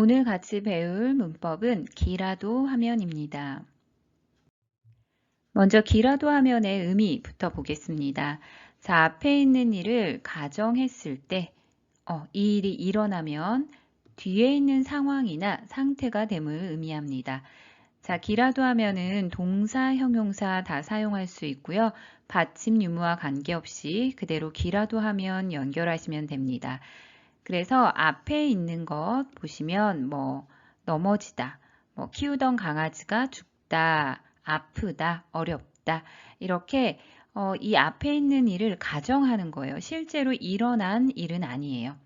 오늘 같이 배울 문법은 기라도 하면입니다. 먼저 기라도 하면의 의미부터 보겠습니다. 자, 앞에 있는 일을 가정했을 때, 어, 이 일이 일어나면 뒤에 있는 상황이나 상태가 됨을 의미합니다. 자, 기라도 하면은 동사, 형용사 다 사용할 수 있고요. 받침 유무와 관계없이 그대로 기라도 하면 연결하시면 됩니다. 그래서 앞에 있는 것 보시면 뭐 넘어지다, 뭐 키우던 강아지가 죽다, 아프다, 어렵다 이렇게 어, 이 앞에 있는 일을 가정하는 거예요. 실제로 일어난 일은 아니에요.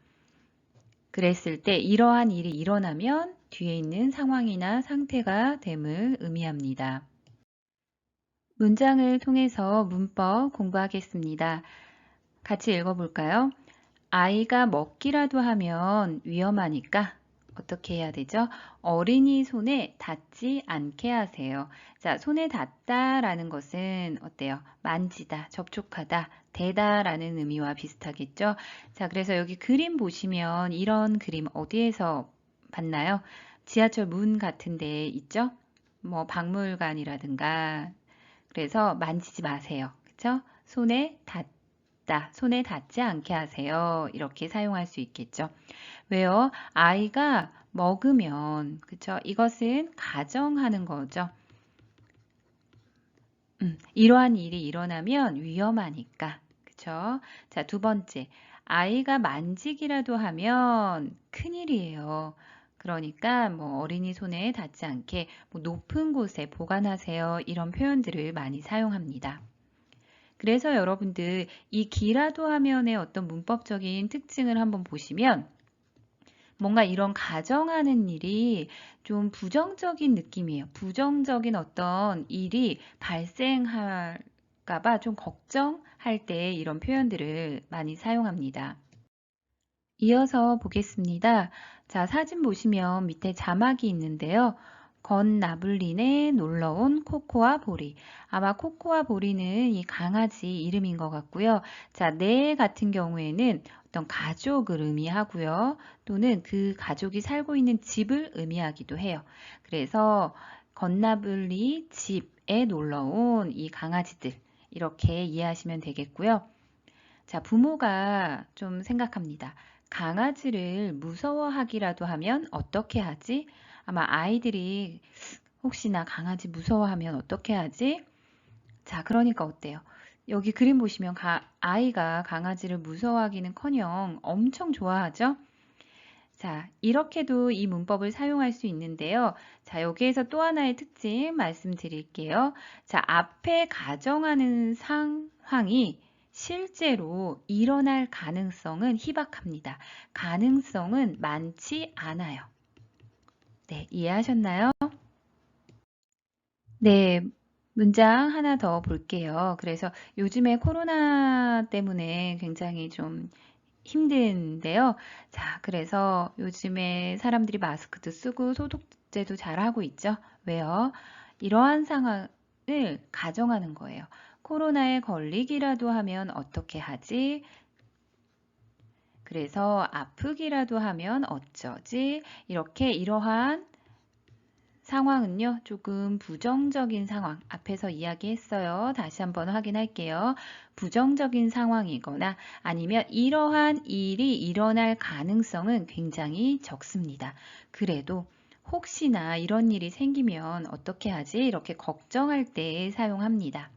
그랬을 때 이러한 일이 일어나면 뒤에 있는 상황이나 상태가 됨을 의미합니다. 문장을 통해서 문법 공부하겠습니다. 같이 읽어볼까요? 아이가 먹기라도 하면 위험하니까 어떻게 해야 되죠? 어린이 손에 닿지 않게 하세요. 자, 손에 닿다라는 것은 어때요? 만지다, 접촉하다, 대다라는 의미와 비슷하겠죠? 자, 그래서 여기 그림 보시면 이런 그림 어디에서 봤나요? 지하철 문 같은 데 있죠? 뭐 박물관이라든가 그래서 만지지 마세요. 그쵸? 손에 닿 닿다, 손에 닿지 않게 하세요. 이렇게 사용할 수 있겠죠. 왜요? 아이가 먹으면, 그쵸? 이것은 가정하는 거죠. 음, 이러한 일이 일어나면 위험하니까. 그쵸? 자, 두 번째. 아이가 만지기라도 하면 큰일이에요. 그러니까 뭐 어린이 손에 닿지 않게 뭐 높은 곳에 보관하세요. 이런 표현들을 많이 사용합니다. 그래서 여러분들 이 기라도 하면의 어떤 문법적인 특징을 한번 보시면 뭔가 이런 가정하는 일이 좀 부정적인 느낌이에요. 부정적인 어떤 일이 발생할까봐 좀 걱정할 때 이런 표현들을 많이 사용합니다. 이어서 보겠습니다. 자, 사진 보시면 밑에 자막이 있는데요. 건 나블린에 놀러온 코코아 보리. 아마 코코아 보리는 이 강아지 이름인 것 같고요. 자, 네 같은 경우에는 어떤 가족을 의미하고요. 또는 그 가족이 살고 있는 집을 의미하기도 해요. 그래서 건나블리 집에 놀러온 이 강아지들 이렇게 이해하시면 되겠고요. 자, 부모가 좀 생각합니다. 강아지를 무서워하기라도 하면 어떻게 하지? 아마 아이들이 혹시나 강아지 무서워하면 어떻게 하지? 자, 그러니까 어때요? 여기 그림 보시면 가, 아이가 강아지를 무서워하기는 커녕 엄청 좋아하죠? 자, 이렇게도 이 문법을 사용할 수 있는데요. 자, 여기에서 또 하나의 특징 말씀드릴게요. 자, 앞에 가정하는 상황이 실제로 일어날 가능성은 희박합니다. 가능성은 많지 않아요. 네, 이해하셨나요? 네, 문장 하나 더 볼게요. 그래서 요즘에 코로나 때문에 굉장히 좀 힘든데요. 자, 그래서 요즘에 사람들이 마스크도 쓰고 소독제도 잘 하고 있죠. 왜요? 이러한 상황을 가정하는 거예요. 코로나에 걸리기라도 하면 어떻게 하지? 그래서 아프기라도 하면 어쩌지? 이렇게 이러한 상황은요, 조금 부정적인 상황, 앞에서 이야기했어요. 다시 한번 확인할게요. 부정적인 상황이거나 아니면 이러한 일이 일어날 가능성은 굉장히 적습니다. 그래도 혹시나 이런 일이 생기면 어떻게 하지? 이렇게 걱정할 때 사용합니다.